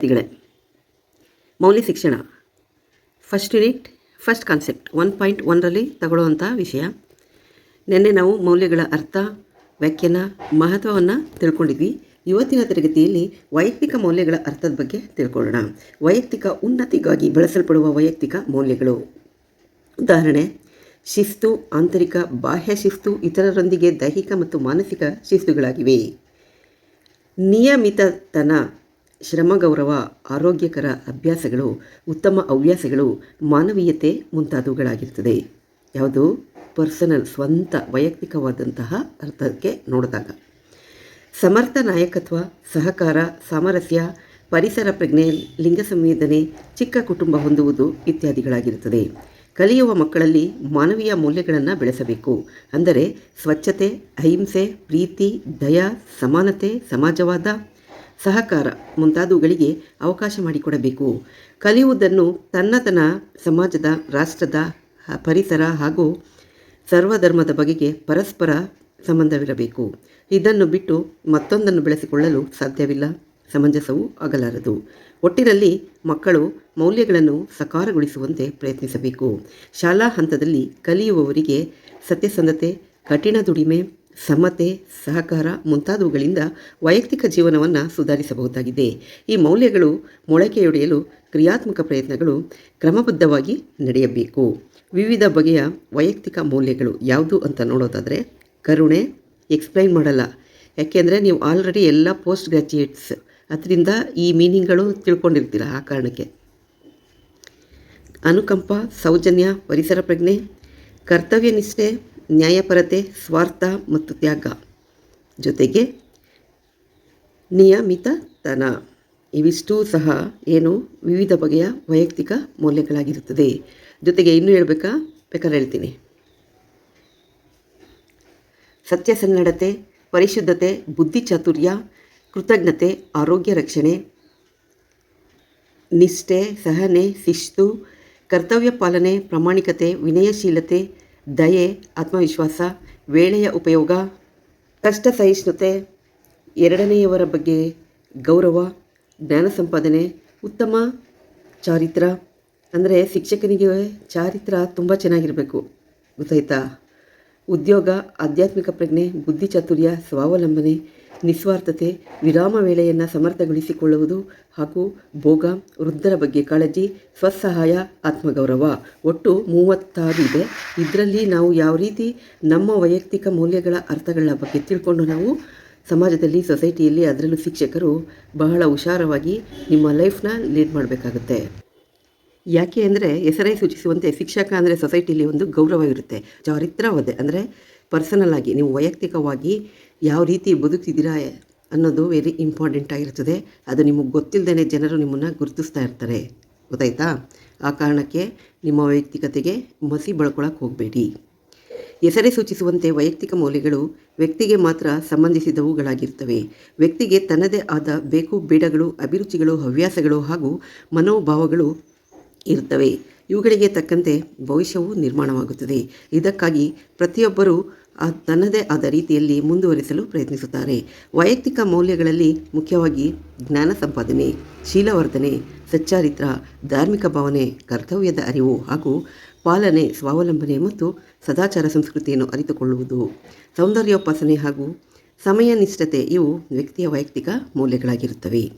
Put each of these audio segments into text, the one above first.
ವಿದ್ಯಾರ್ಥಿಗಳೇ ಮೌಲ್ಯ ಶಿಕ್ಷಣ. First unit first concept one point ಒನ್ರಲ್ಲಿ ತಗೊಳ್ಳುವಂಥ ವಿಷಯ. ನಿನ್ನೆ ನಾವು ಮೌಲ್ಯಗಳ ಅರ್ಥ, ವ್ಯಾಖ್ಯಾನ, ಮಹತ್ವವನ್ನು ತಿಳ್ಕೊಂಡಿದ್ವಿ. ಇವತ್ತಿನ ತರಗತಿಯಲ್ಲಿ ವೈಯಕ್ತಿಕ ಮೌಲ್ಯಗಳ ಅರ್ಥದ ಬಗ್ಗೆ ತಿಳ್ಕೊಳ್ಳೋಣ. ವೈಯಕ್ತಿಕ ಉನ್ನತಿಗಾಗಿ ಬಳಸಲ್ಪಡುವ ವೈಯಕ್ತಿಕ ಮೌಲ್ಯಗಳು. ಉದಾಹರಣೆ, ಶಿಸ್ತು, ಆಂತರಿಕ, ಬಾಹ್ಯ ಶಿಸ್ತು ಇತರರೊಂದಿಗೆ ದೈಹಿಕ ಮತ್ತು ಮಾನಸಿಕ ಶಿಸ್ತುಗಳಾಗಿವೆ. ನಿಯಮಿತತನ. ಶ್ರಮಗೌರವ, ಆರೋಗ್ಯಕರ ಅಭ್ಯಾಸಗಳು, ಉತ್ತಮ ಹವ್ಯಾಸಗಳು, ಮಾನವೀಯತೆ ಮುಂತಾದವುಗಳಾಗಿರ್ತದೆ ಯಾವುದು? ಪರ್ಸನಲ್, ಸ್ವಂತ, ವೈಯಕ್ತಿಕವಾದಂತಹ ಅರ್ಥಕ್ಕೆ ನೋಡಿದಾಗ. ಸಮರ್ಥ ನಾಯಕತ್ವ, ಸಹಕಾರ, ಸಾಮರಸ್ಯ, ಪರಿಸರ ಪ್ರಜ್ಞೆ, ಲಿಂಗ ಸಂವೇದನೆ, ಚಿಕ್ಕ ಕುಟುಂಬ ಹೊಂದುವುದು ಇತ್ಯಾದಿಗಳಾಗಿರುತ್ತದೆ. ಕಲಿಯುವ ಮಕ್ಕಳಲ್ಲಿ ಮಾನವೀಯ ಮೌಲ್ಯಗಳನ್ನು ಬೆಳೆಸಬೇಕು. ಅಂದರೆ ಸ್ವಚ್ಛತೆ, ಅಹಿಂಸೆ, ಪ್ರೀತಿ, ದಯ, ಸಮಾನತೆ, ಸಮಾಜವಾದ ಸಹಕಾರ ಮುಂತಾದವುಗಳಿಗೆ ಅವಕಾಶ ಮಾಡಿಕೊಡಬೇಕು. ಕಲಿಯುವುದನ್ನು ತನ್ನತನ ಸಮಾಜದ, ರಾಷ್ಟ್ರದ ಪರಿಸರ ಹಾಗೂ ಸರ್ವಧರ್ಮದ ಬಗೆಗೆ ಪರಸ್ಪರ ಸಂಬಂಧವಿರಬೇಕು. ಇದನ್ನು ಬಿಟ್ಟು ಮತ್ತೊಂದನ್ನು ಬೆಳೆಸಿಕೊಳ್ಳಲು ಸಾಧ್ಯವಿಲ್ಲ. ಸಮಂಜಸವೂ ಆಗಲಾರದು ಒಟ್ಟಿನಲ್ಲಿ ಮಕ್ಕಳು ಮೌಲ್ಯಗಳನ್ನು ಸಕಾರಗೊಳಿಸುವಂತೆ ಪ್ರಯತ್ನಿಸಬೇಕು. ಶಾಲಾ ಹಂತದಲ್ಲಿ ಕಲಿಯುವವರಿಗೆ ಸತ್ಯಸಂಧತೆ, ಕಠಿಣ ದುಡಿಮೆ ಸಮತೆ, ಸಹಕಾರ ಮುಂತಾದವುಗಳಿಂದ ವೈಯಕ್ತಿಕ ಜೀವನವನ್ನು ಸುಧಾರಿಸಬಹುದಾಗಿದೆ. ಈ ಮೌಲ್ಯಗಳು ಮೊಳಕೆಯೊಡೆಯಲು ಕ್ರಿಯಾತ್ಮಕ ಪ್ರಯತ್ನಗಳು ಕ್ರಮಬದ್ಧವಾಗಿ ನಡೆಯಬೇಕು. ವಿವಿಧ ಬಗೆಯ ವೈಯಕ್ತಿಕ ಮೌಲ್ಯಗಳು ಯಾವುದು ಅಂತ ನೋಡೋದಾದರೆ ಕರುಣೆ ಎಕ್ಸ್ಪ್ಲೈನ್ ಮಾಡಲ್ಲ. ಯಾಕೆಂದರೆ ನೀವು ಆಲ್ರೆಡಿ ಎಲ್ಲ ಪೋಸ್ಟ್ ಗ್ರ್ಯಾಜುಯೇಟ್ಸ್ ಅದರಿಂದ ಈ ಮೀನಿಂಗ್ಗಳು ತಿಳ್ಕೊಂಡಿರ್ತೀರ ಆ ಕಾರಣಕ್ಕೆ. ಅನುಕಂಪ, ಸೌಜನ್ಯ, ಪರಿಸರ ಪ್ರಜ್ಞೆ, ಕರ್ತವ್ಯ ನಿಷ್ಠೆ ನ್ಯಾಯಪರತೆ, ಸ್ವಾರ್ಥ ಮತ್ತು ತ್ಯಾಗ ಜೊತೆಗೆ ನಿಯಮಿತತನ. ಇವಿಷ್ಟೂ ಸಹ ಏನು ವಿವಿಧ ಬಗೆಯ ವೈಯಕ್ತಿಕ ಮೌಲ್ಯಗಳಾಗಿರುತ್ತದೆ. ಜೊತೆಗೆ ಇನ್ನೂ ಹೇಳಬೇಕಾ? ಬೇಕಾದ್ರೆ ಹೇಳ್ತೀನಿ. ಸತ್ಯಸನ್ನಡತೆ ಪರಿಶುದ್ಧತೆ, ಬುದ್ಧಿ, ಚಾತುರ್ಯ, ಕೃತಜ್ಞತೆ, ಆರೋಗ್ಯ, ರಕ್ಷಣೆ, ನಿಷ್ಠೆ, ಸಹನೆ, ಶಿಸ್ತು, ಕರ್ತವ್ಯ ಪಾಲನೆ, ಪ್ರಾಮಾಣಿಕತೆ, ವಿನಯಶೀಲತೆ ದಯೆ, ಆತ್ಮವಿಶ್ವಾಸ, ವೇಳೆಯ ಉಪಯೋಗ ಕಷ್ಟ ಸಹಿಷ್ಣುತೆ ಎರಡನೆಯವರ ಬಗ್ಗೆ ಗೌರವ, ಜ್ಞಾನ ಸಂಪಾದನೆ, ಉತ್ತಮ ಚಾರಿತ್ರ. ಅಂದರೆ ಶಿಕ್ಷಕನಿಗೆ ಚಾರಿತ್ರ ತುಂಬ ಚೆನ್ನಾಗಿರಬೇಕು. ಗೊತ್ತಾಯ್ತಾ? ಉದ್ಯೋಗ, ಆಧ್ಯಾತ್ಮಿಕ ಪ್ರಜ್ಞೆ, ಬುದ್ಧಿ ಬುದ್ಧಿಚಾತುರ್ಯ ಸ್ವಾವಲಂಬನೆ ನಿಸ್ವಾರ್ಥತೆ, ವಿರಾಮ ವೇಳೆಯನ್ನು ಸಮರ್ಥಗೊಳಿಸಿಕೊಳ್ಳುವುದು ಹಾಗೂ ಭೋಗ, ವೃದ್ಧರ ಬಗ್ಗೆ ಕಾಳಜಿ, ಸ್ವಸಹಾಯ, ಆತ್ಮಗೌರವ. ಒಟ್ಟು ಮೂವತ್ತಾರು ಇದೆ. ಇದರಲ್ಲಿ ನಾವು ಯಾವ ರೀತಿ ನಮ್ಮ ವೈಯಕ್ತಿಕ ಮೌಲ್ಯಗಳ ಅರ್ಥಗಳ ಬಗ್ಗೆ ತಿಳ್ಕೊಂಡು ನಾವು ಸಮಾಜದಲ್ಲಿ, ಸೊಸೈಟಿಯಲ್ಲಿ ಅದರಲ್ಲೂ ಶಿಕ್ಷಕರು ಬಹಳ ಹುಷಾರವಾಗಿ ನಿಮ್ಮ ಲೈಫ್ನ ಲೀಡ್ ಮಾಡಬೇಕಾಗುತ್ತೆ. ಯಾಕೆ ಅಂದರೆ ಹೆಸರೇ ಸೂಚಿಸುವಂತೆ ಶಿಕ್ಷಕ ಅಂದರೆ ಸೊಸೈಟಿಯಲ್ಲಿ ಒಂದು ಗೌರವ ಇರುತ್ತೆ. ಚಾರಿತ್ರವದೆ ಅಂದರೆ ಪರ್ಸನಲ್ ಆಗಿ, ನೀವು ವೈಯಕ್ತಿಕವಾಗಿ ಯಾವ ರೀತಿ ಬದುಕ್ತಿದ್ದೀರಾ ಅನ್ನೋದು ವೆರಿ ಇಂಪಾರ್ಟೆಂಟ್ ಆಗಿರ್ತದೆ. ಅದು ನಿಮಗೆ ಗೊತ್ತಿಲ್ಲದೇ ಜನರು ನಿಮ್ಮನ್ನು ಗುರುತಿಸ್ತಾ ಇರ್ತಾರೆ. ಗೊತ್ತಾಯ್ತಾ? ಆ ಕಾರಣಕ್ಕೆ ನಿಮ್ಮ ವೈಯಕ್ತಿಕತೆಗೆ ಮಸಿ ಬಳ್ಕೊಳಕ್ಕೆ ಹೋಗಬೇಡಿ. ಹೆಸರೇ ಸೂಚಿಸುವಂತೆ ವೈಯಕ್ತಿಕ ಮೌಲ್ಯಗಳು ವ್ಯಕ್ತಿಗೆ ಮಾತ್ರ ಸಂಬಂಧಿಸಿದವುಗಳಾಗಿರ್ತವೆ. ವ್ಯಕ್ತಿಗೆ ತನ್ನದೇ ಆದ ಬೇಕು, ಬೇಡಗಳು, ಅಭಿರುಚಿಗಳು, ಹವ್ಯಾಸಗಳು ಹಾಗೂ ಮನೋಭಾವಗಳು ಇರ್ತವೆ. ಇವುಗಳಿಗೆ ತಕ್ಕಂತೆ ಭವಿಷ್ಯವು ನಿರ್ಮಾಣವಾಗುತ್ತದೆ. ಇದಕ್ಕಾಗಿ ಪ್ರತಿಯೊಬ್ಬರೂ ತನ್ನದೇ ಆದ ರೀತಿಯಲ್ಲಿ ಮುಂದುವರಿಸಲು ಪ್ರಯತ್ನಿಸುತ್ತಾರೆ. ವೈಯಕ್ತಿಕ ಮೌಲ್ಯಗಳಲ್ಲಿ ಮುಖ್ಯವಾಗಿ ಜ್ಞಾನ ಸಂಪಾದನೆ, ಶೀಲವರ್ಧನೆ, ಸಚ್ಚಾರಿತ್ರ, ಧಾರ್ಮಿಕ ಭಾವನೆ, ಕರ್ತವ್ಯದ ಅರಿವು ಹಾಗೂ ಪಾಲನೆ, ಸ್ವಾವಲಂಬನೆ ಮತ್ತು ಸದಾಚಾರ ಸಂಸ್ಕೃತಿಯನ್ನು ಅರಿತುಕೊಳ್ಳುವುದು. ಸೌಂದರ್ಯೋಪಾಸನೆ ಹಾಗೂ ಸಮಯ ನಿಷ್ಠತೆ ಇವು ವ್ಯಕ್ತಿಯ ವೈಯಕ್ತಿಕ ಮೌಲ್ಯಗಳಾಗಿರುತ್ತವೆ.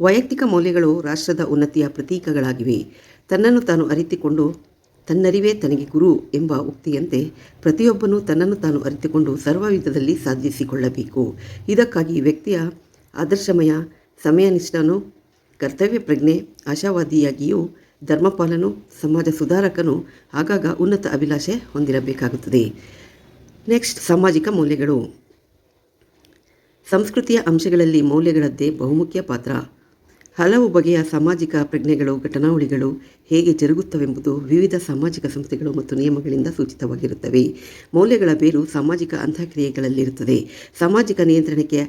ವೈಯಕ್ತಿಕ ಮೌಲ್ಯಗಳು ರಾಷ್ಟ್ರದ ಉನ್ನತಿಯ ಪ್ರತೀಕಗಳಾಗಿವೆ. ತನ್ನನ್ನು ತಾನು ಅರಿತುಕೊಂಡು ತನ್ನರಿವೇ ತನಗೆ ಗುರು ಎಂಬ ಉಕ್ತಿಯಂತೆ ಪ್ರತಿಯೊಬ್ಬನೂ ತನ್ನನ್ನು ತಾನು ಅರಿತುಕೊಂಡು ಸರ್ವವಿಧದಲ್ಲಿ ಸಾಧಿಸಿಕೊಳ್ಳಬೇಕು. ಇದಕ್ಕಾಗಿ ವ್ಯಕ್ತಿಯ ಆದರ್ಶಮಯ, ಸಮಯನಿಷ್ಠನು, ಕರ್ತವ್ಯ ಪ್ರಜ್ಞೆ, ಆಶಾವಾದಿಯಾಗಿಯೂ ಧರ್ಮಪಾಲನು, ಸಮಾಜ ಸುಧಾರಕನು ಆಗಾಗ ಉನ್ನತ ಅಭಿಲಾಷೆ ಹೊಂದಿರಬೇಕಾಗುತ್ತದೆ. ನೆಕ್ಸ್ಟ್, ಸಾಮಾಜಿಕ ಮೌಲ್ಯಗಳು. ಸಂಸ್ಕೃತಿಯ ಅಂಶಗಳಲ್ಲಿ ಮೌಲ್ಯಗಳದ್ದೇ ಬಹುಮುಖ್ಯ ಪಾತ್ರ. ಹಲವು ಬಗೆಯ ಸಾಮಾಜಿಕ ಪ್ರಜ್ಞೆಗಳು, ಘಟನಾವಳಿಗಳು ಹೇಗೆ ಜರುಗುತ್ತವೆಂಬುದು ವಿವಿಧ ಸಾಮಾಜಿಕ ಸಂಸ್ಥೆಗಳು ಮತ್ತು ನಿಯಮಗಳಿಂದ ಸೂಚಿತವಾಗಿರುತ್ತವೆ. ಮೌಲ್ಯಗಳ ಬೇರು ಸಾಮಾಜಿಕ ಅಂತಃಕ್ರಿಯೆಗಳಲ್ಲಿರುತ್ತದೆ ಸಾಮಾಜಿಕ ನಿಯಂತ್ರಣಕ್ಕೆ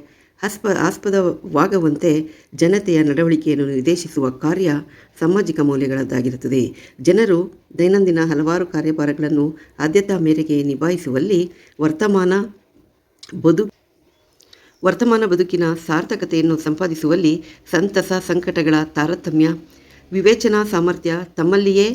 ಆಸ್ಪ ಆಸ್ಪದವಾಗುವಂತೆ ಜನತೆಯ ನಡವಳಿಕೆಯನ್ನು ನಿರ್ದೇಶಿಸುವ ಕಾರ್ಯ ಸಾಮಾಜಿಕ ಮೌಲ್ಯಗಳದ್ದಾಗಿರುತ್ತದೆ. ಜನರು ದೈನಂದಿನ ಹಲವಾರು ಕಾರ್ಯಭಾರಗಳನ್ನು ಆದ್ಯತಾ ಮೇರೆಗೆ ನಿಭಾಯಿಸುವಲ್ಲಿ ವರ್ತಮಾನ ಬದು ವರ್ತಮಾನ ಬದುಕಿನ ಸಾರ್ಥಕತೆಯನ್ನು ಸಂಪಾದಿಸುವಲ್ಲಿ ಸಂತಸ, ಸಂಕಟಗಳ ತಾರತಮ್ಯ, ವಿವೇಚನಾ ಸಾಮರ್ಥ್ಯ ತಮ್ಮಲ್ಲಿಯೇ,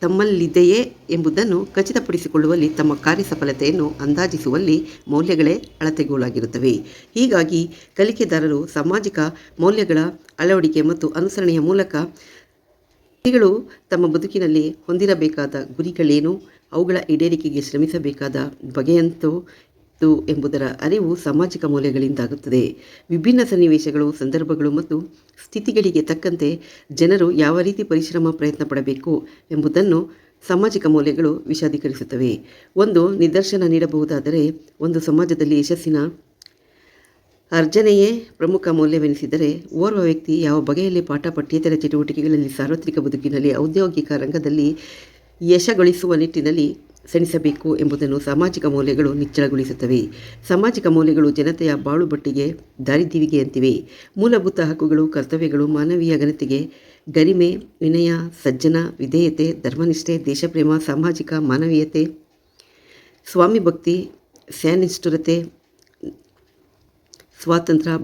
ತಮ್ಮಲ್ಲಿದೆಯೇ ಎಂಬುದನ್ನು ಖಚಿತಪಡಿಸಿಕೊಳ್ಳುವಲ್ಲಿ ತಮ್ಮ ಕಾರ್ಯಸಫಲತೆಯನ್ನು ಅಂದಾಜಿಸುವಲ್ಲಿ ಮೌಲ್ಯಗಳೇ ಅಳತೆಗೋಲಾಗಿರುತ್ತವೆ. ಹೀಗಾಗಿ ಕಲಿಕೆದಾರರು ಸಾಮಾಜಿಕ ಮೌಲ್ಯಗಳ ಅಳವಡಿಕೆ ಮತ್ತು ಅನುಸರಣೆಯ ಮೂಲಕ ವ್ಯಕ್ತಿಗಳು ತಮ್ಮ ಬದುಕಿನಲ್ಲಿ ಹೊಂದಿರಬೇಕಾದ ಗುರಿಗಳೇನು, ಅವುಗಳ ಈಡೇರಿಕೆಗೆ ಶ್ರಮಿಸಬೇಕಾದ ಬಗೆಯಂತೂ ತು ಎಂಬುದರ ಅರಿವು ಸಾಮಾಜಿಕ ಮೌಲ್ಯಗಳಿಂದಾಗುತ್ತದೆ ವಿಭಿನ್ನ ಸನ್ನಿವೇಶಗಳು, ಸಂದರ್ಭಗಳು ಮತ್ತು ಸ್ಥಿತಿಗಳಿಗೆ ತಕ್ಕಂತೆ ಜನರು ಯಾವ ರೀತಿ ಪರಿಶ್ರಮ ಪ್ರಯತ್ನ ಪಡಬೇಕು ಎಂಬುದನ್ನು ಸಾಮಾಜಿಕ ಮೌಲ್ಯಗಳು ವಿಷಾದೀಕರಿಸುತ್ತವೆ. ಒಂದು, ನಿದರ್ಶನ ನೀಡಬಹುದಾದರೆ ಒಂದು ಸಮಾಜದಲ್ಲಿ ಯಶಸ್ಸಿನ ಅರ್ಜನೆಯೇ ಪ್ರಮುಖ ಮೌಲ್ಯವೆನಿಸಿದರೆ ಓರ್ವ ವ್ಯಕ್ತಿ ಯಾವ ಬಗೆಯಲ್ಲಿ ಪಾಠ, ಪಠ್ಯೇತರ ಚಟುವಟಿಕೆಗಳಲ್ಲಿ ಸಾರ್ವತ್ರಿಕ ಬದುಕಿನಲ್ಲಿ ಔದ್ಯೋಗಿಕ ರಂಗದಲ್ಲಿ ಯಶಗೊಳಿಸುವ ನಿಟ್ಟಿನಲ್ಲಿ ಸೆಣಿಸಬೇಕು ಎಂಬುದನ್ನು ಸಾಮಾಜಿಕ ಮೌಲ್ಯಗಳು ನಿಚ್ಚಳಗೊಳಿಸುತ್ತವೆ. ಸಾಮಾಜಿಕ ಮೌಲ್ಯಗಳು ಜನತೆಯ ಬಾಳುಬಟ್ಟಿಗೆ ದಾರಿದೀವಿಗೆಯಂತಿವೆ ಮೂಲಭೂತ ಹಕ್ಕುಗಳು, ಕರ್ತವ್ಯಗಳು, ಮಾನವೀಯ ಘನತೆಗೆ ಗರಿಮೆ, ವಿನಯ, ಸಜ್ಜನ, ವಿಧೇಯತೆ, ಧರ್ಮನಿಷ್ಠೆ, ದೇಶಪ್ರೇಮ, ಸಾಮಾಜಿಕ ಮಾನವೀಯತೆ, ಸ್ವಾಮಿ ಭಕ್ತಿ ಸ್ಯಾನಿಷ್ಠುರತೆ ಸ್ವಾತಂತ್ರ್ಯ,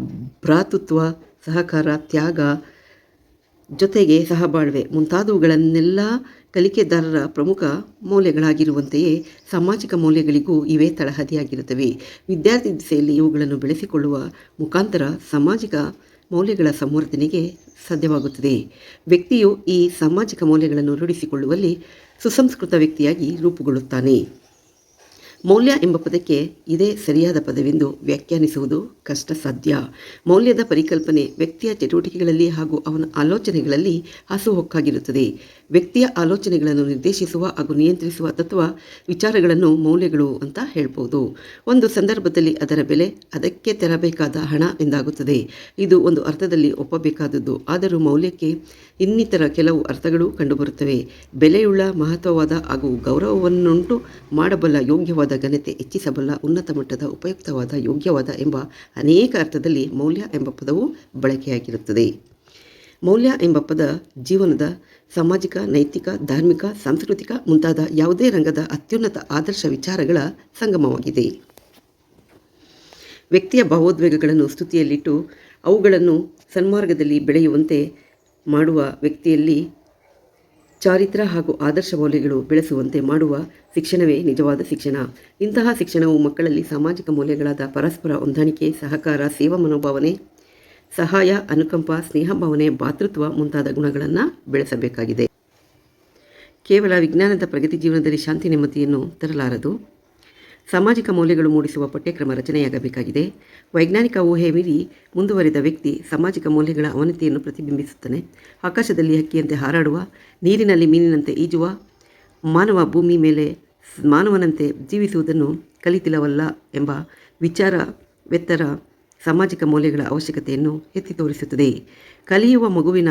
ಭ್ರಾತೃತ್ವ, ಸಹಕಾರ, ತ್ಯಾಗ ಜೊತೆಗೆ ಸಹಬಾಳ್ವೆ ಮುಂತಾದವುಗಳನ್ನೆಲ್ಲ ಕಲಿಕೆದಾರರ ಪ್ರಮುಖ ಮೌಲ್ಯಗಳಾಗಿರುವಂತೆಯೇ ಸಾಮಾಜಿಕ ಮೌಲ್ಯಗಳಿಗೂ ಇವೇ ತಳಹದಿಯಾಗಿರುತ್ತವೆ. ವಿದ್ಯಾರ್ಥಿ ದಿಸೆಯಲ್ಲಿ ಇವುಗಳನ್ನು ಬೆಳೆಸಿಕೊಳ್ಳುವ ಮುಖಾಂತರ ಸಾಮಾಜಿಕ ಮೌಲ್ಯಗಳ ಸಂವರ್ಧನೆಗೆ ಸಾಧ್ಯವಾಗುತ್ತದೆ. ವ್ಯಕ್ತಿಯು ಈ ಸಾಮಾಜಿಕ ಮೌಲ್ಯಗಳನ್ನು ರೂಢಿಸಿಕೊಳ್ಳುವಲ್ಲಿ ಸುಸಂಸ್ಕೃತ ವ್ಯಕ್ತಿಯಾಗಿ ರೂಪುಗೊಳ್ಳುತ್ತಾನೆ. ಮೌಲ್ಯ ಎಂಬ ಪದಕ್ಕೆ ಇದೇ ಸರಿಯಾದ ಪದವೆಂದು ವ್ಯಾಖ್ಯಾನಿಸುವುದು ಕಷ್ಟ ಸಾಧ್ಯ ಮೌಲ್ಯದ ಪರಿಕಲ್ಪನೆ ವ್ಯಕ್ತಿಯ ಚಟುವಟಿಕೆಗಳಲ್ಲಿ ಹಾಗೂ ಅವನ ಆಲೋಚನೆಗಳಲ್ಲಿ ಹಾಸುಹೊಕ್ಕಾಗಿರುತ್ತದೆ ವ್ಯಕ್ತಿಯ ಆಲೋಚನೆಗಳನ್ನು ನಿರ್ದೇಶಿಸುವ ಹಾಗೂ ನಿಯಂತ್ರಿಸುವ ತತ್ವ ವಿಚಾರಗಳನ್ನು ಮೌಲ್ಯಗಳು ಅಂತ ಹೇಳ್ಬೋದು. ಒಂದು ಸಂದರ್ಭದಲ್ಲಿ ಅದರ ಬೆಲೆ ಅದಕ್ಕೆ ತೆರಬೇಕಾದ ಹಣ ಎಂದಾಗುತ್ತದೆ. ಇದು ಒಂದು ಅರ್ಥದಲ್ಲಿ ಒಪ್ಪಬೇಕಾದದ್ದು. ಆದರೂ ಮೌಲ್ಯಕ್ಕೆ ಇನ್ನಿತರ ಕೆಲವು ಅರ್ಥಗಳು ಕಂಡುಬರುತ್ತವೆ. ಬೆಲೆಯುಳ್ಳ, ಮಹತ್ವವಾದ ಹಾಗೂ ಗೌರವವನ್ನುಂಟು ಮಾಡಬಲ್ಲ ಯೋಗ್ಯವಾದ ಘನತೆ ಹೆಚ್ಚಿಸಬಲ್ಲ ಉನ್ನತ ಮಟ್ಟದ ಉಪಯುಕ್ತವಾದ ಯೋಗ್ಯವಾದ ಎಂಬ ಅನೇಕ ಅರ್ಥದಲ್ಲಿ ಮೌಲ್ಯ ಎಂಬ ಪದವು ಬಳಕೆಯಾಗಿರುತ್ತದೆ. ಮೌಲ್ಯ ಎಂಬ ಪದ ಜೀವನದ ಸಾಮಾಜಿಕ, ನೈತಿಕ, ಧಾರ್ಮಿಕ, ಸಾಂಸ್ಕೃತಿಕ ಮುಂತಾದ ಯಾವುದೇ ರಂಗದ ಅತ್ಯುನ್ನತ ಆದರ್ಶ ವಿಚಾರಗಳ ಸಂಗಮವಾಗಿದೆ. ವ್ಯಕ್ತಿಯ ಭಾವೋದ್ವೇಗಗಳನ್ನು ಸ್ತುತಿಯಲ್ಲಿಟ್ಟು ಅವುಗಳನ್ನು ಸನ್ಮಾರ್ಗದಲ್ಲಿ ಬೆಳೆಯುವಂತೆ ಮಾಡುವ ವ್ಯಕ್ತಿಯಲ್ಲಿ ಚಾರಿತ್ರ ಹಾಗೂ ಆದರ್ಶ ಮೌಲ್ಯಗಳು ಬೆಳೆಸುವಂತೆ ಮಾಡುವ ಶಿಕ್ಷಣವೇ ನಿಜವಾದ ಶಿಕ್ಷಣ. ಇಂತಹ ಶಿಕ್ಷಣವು ಮಕ್ಕಳಲ್ಲಿ ಸಾಮಾಜಿಕ ಮೌಲ್ಯಗಳಾದ ಪರಸ್ಪರ ಹೊಂದಾಣಿಕೆ, ಸಹಕಾರ, ಸೇವಾ ಮನೋಭಾವನೆ, ಸಹಾಯ, ಅನುಕಂಪ, ಸ್ನೇಹ ಭಾವನೆ, ಭಾತೃತ್ವ ಮುಂತಾದ ಗುಣಗಳನ್ನು ಬೆಳೆಸಬೇಕಾಗಿದೆ. ಕೇವಲ ವಿಜ್ಞಾನದ ಪ್ರಗತಿ ಜೀವನದಲ್ಲಿ ಶಾಂತಿ ನೆಮ್ಮದಿಯನ್ನು ತರಲಾರದು. ಸಾಮಾಜಿಕ ಮೌಲ್ಯಗಳು ಮೂಡಿಸುವ ಪಠ್ಯಕ್ರಮ ರಚನೆಯಾಗಬೇಕಾಗಿದೆ. ವೈಜ್ಞಾನಿಕ ಊಹೆ ಮೀರಿ ಮುಂದುವರಿದ ವ್ಯಕ್ತಿ ಸಾಮಾಜಿಕ ಮೌಲ್ಯಗಳ ಅವನತಿಯನ್ನು ಪ್ರತಿಬಿಂಬಿಸುತ್ತಾನೆ. ಆಕಾಶದಲ್ಲಿ ಹಕ್ಕಿಯಂತೆ ಹಾರಾಡುವ, ನೀರಿನಲ್ಲಿ ಮೀನಿನಂತೆ ಈಜುವ, ಮಾನವ ಭೂಮಿ ಮೇಲೆ ಮಾನವನಂತೆ ಜೀವಿಸುವುದನ್ನು ಕಲಿತಿಲ್ಲವಲ್ಲ ಎಂಬ ವಿಚಾರ ವೆತ್ತರ ಸಾಮಾಜಿಕ ಮೌಲ್ಯಗಳ ಅವಶ್ಯಕತೆಯನ್ನು ಎತ್ತಿ ತೋರಿಸುತ್ತದೆ. ಕಲಿಯುವ ಮಗುವಿನ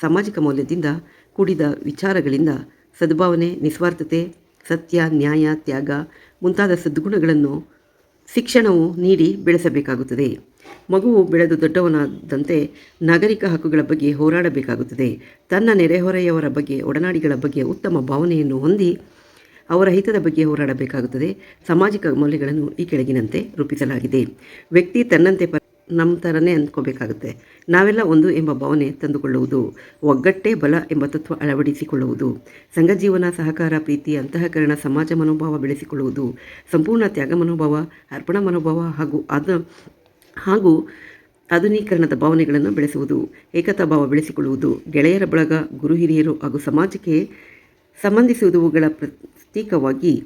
ಸಾಮಾಜಿಕ ಮೌಲ್ಯದಿಂದ ಕೂಡಿದ ವಿಚಾರಗಳಿಂದ ಸದ್ಭಾವನೆ, ನಿಸ್ವಾರ್ಥತೆ, ಸತ್ಯ, ನ್ಯಾಯ, ತ್ಯಾಗ ಮುಂತಾದ ಸದ್ಗುಣಗಳನ್ನು ಶಿಕ್ಷಣವು ನೀಡಿ ಬೆಳೆಸಬೇಕಾಗುತ್ತದೆ. ಮಗುವು ಬೆಳೆದು ದೊಡ್ಡವನಾದಂತೆ ನಾಗರಿಕ ಹಕ್ಕುಗಳ ಬಗ್ಗೆ ಹೋರಾಡಬೇಕಾಗುತ್ತದೆ. ತನ್ನ ನೆರೆಹೊರೆಯವರ ಬಗ್ಗೆ, ಒಡನಾಡಿಗಳ ಬಗ್ಗೆ ಉತ್ತಮ ಭಾವನೆಯನ್ನು ಹೊಂದಿ ಅವರ ಹಿತದ ಬಗ್ಗೆ ಹೋರಾಡಬೇಕಾಗುತ್ತದೆ. ಸಾಮಾಜಿಕ ಮೌಲ್ಯಗಳನ್ನು ಈ ಕೆಳಗಿನಂತೆ ರೂಪಿಸಲಾಗಿದೆ. ವ್ಯಕ್ತಿ ತನ್ನಂತೆ ನಮ್ಮ ಥರನೇ ಅಂದ್ಕೋಬೇಕಾಗುತ್ತೆ. ನಾವೆಲ್ಲ ಒಂದು ಎಂಬ ಭಾವನೆ ತಂದುಕೊಳ್ಳುವುದು, ಒಗ್ಗಟ್ಟೇ ಬಲ ಎಂಬ ತತ್ವ ಅಳವಡಿಸಿಕೊಳ್ಳುವುದು, ಸಂಘಜೀವನ ಸಹಕಾರ, ಪ್ರೀತಿ, ಅಂತಃಕರಣ, ಸಮಾಜ ಮನೋಭಾವ ಬೆಳೆಸಿಕೊಳ್ಳುವುದು, ಸಂಪೂರ್ಣ ತ್ಯಾಗ ಮನೋಭಾವ, ಅರ್ಪಣಾ ಮನೋಭಾವ ಹಾಗೂ ಅದ, ಹಾಗೂ ಆಧುನೀಕರಣದ ಭಾವನೆಗಳನ್ನು ಬೆಳೆಸುವುದು, ಏಕತಾ ಭಾವ ಬೆಳೆಸಿಕೊಳ್ಳುವುದು, ಗೆಳೆಯರ ಬಳಗ, ಗುರು ಹಿರಿಯರು ಹಾಗೂ ಸಮಾಜಕ್ಕೆ ಸಂಬಂಧಿಸುವುದುಗಳ ಪ್ರತೀಕವಾಗಿ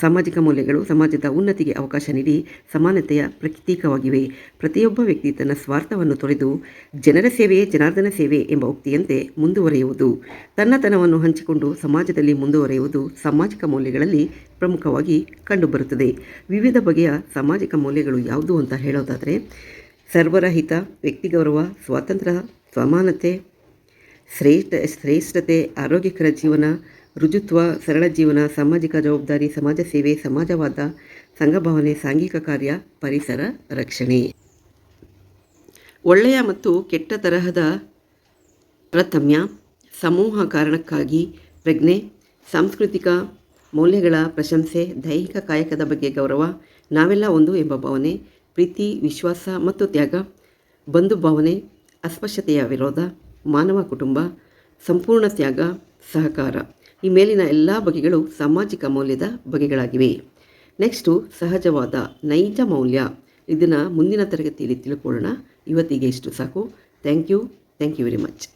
ಸಾಮಾಜಿಕ ಮೌಲ್ಯಗಳು ಸಮಾಜದ ಉನ್ನತಿಗೆ ಅವಕಾಶ ನೀಡಿ ಸಮಾನತೆಯ ಪ್ರತೀಕವಾಗಿವೆ. ಪ್ರತಿಯೊಬ್ಬ ವ್ಯಕ್ತಿ ತನ್ನ ಸ್ವಾರ್ಥವನ್ನು ತೊರೆದು ಜನರ ಸೇವೆಯೇ ಜನಾರ್ದನ ಸೇವೆ ಎಂಬ ಉಕ್ತಿಯಂತೆ ಮುಂದುವರೆಯುವುದು. ತನ್ನತನವನ್ನು ಹಂಚಿಕೊಂಡು ಸಮಾಜದಲ್ಲಿ ಮುಂದುವರೆಯುವುದು ಸಾಮಾಜಿಕ ಮೌಲ್ಯಗಳಲ್ಲಿ ಪ್ರಮುಖವಾಗಿ ಕಂಡುಬರುತ್ತದೆ. ವಿವಿಧ ಬಗೆಯ ಸಾಮಾಜಿಕ ಮೌಲ್ಯಗಳು ಯಾವುದು ಅಂತ ಹೇಳೋದಾದರೆ, ಸರ್ವರಹಿತ ವ್ಯಕ್ತಿ ಗೌರವ ಸ್ವಾತಂತ್ರ್ಯ, ಸಮಾನತೆ, ಶ್ರೇಷ್ಠ, ಶ್ರೇಷ್ಠತೆ, ಆರೋಗ್ಯಕರ ಜೀವನ ರುಜುತ್ವ, ಸರಳ ಜೀವನ, ಸಾಮಾಜಿಕ ಜವಾಬ್ದಾರಿ, ಸಮಾಜ ಸೇವೆ, ಸಮಾಜವಾದ ಸಂಘಭಾವನೆ ಸಾಂಘಿಕ ಕಾರ್ಯ, ಪರಿಸರ ರಕ್ಷಣೆ. ಒಳ್ಳೆಯ ಮತ್ತು ಕೆಟ್ಟ ತರಹದ ತಾರತಮ್ಯ, ಸಮೂಹ ಕಾರಣಕ್ಕಾಗಿ ಪ್ರಜ್ಞೆ, ಸಾಂಸ್ಕೃತಿಕ ಮೌಲ್ಯಗಳ ಪ್ರಶಂಸೆ, ದೈಹಿಕ ಕಾಯಕದ ಬಗ್ಗೆ ಗೌರವ, ನಾವೆಲ್ಲ ಒಂದು ಎಂಬ ಭಾವನೆ, ಪ್ರೀತಿ, ವಿಶ್ವಾಸ ಮತ್ತು ತ್ಯಾಗ, ಬಂಧು ಭಾವನೆ, ಅಸ್ಪಶ್ಯತೆಯ ವಿರೋಧ, ಮಾನವ ಕುಟುಂಬ, ಸಂಪೂರ್ಣ ತ್ಯಾಗ, ಸಹಕಾರ. ಈ ಮೇಲಿನ ಎಲ್ಲ ಬಗೆಗಳು ಸಾಮಾಜಿಕ ಮೌಲ್ಯದ ಬಗೆಗಳಾಗಿವೆ. ನೆಕ್ಸ್ಟು ಸಹಜವಾದ ನೈಜ ಮೌಲ್ಯ. ಇದನ್ನು ಮುಂದಿನ ತರಗತಿಯಲ್ಲಿ ತಿಳ್ಕೊಳ್ಳೋಣ. ಇವತ್ತಿಗೆ ಇಷ್ಟು ಸಾಕು. Thank you thank you very much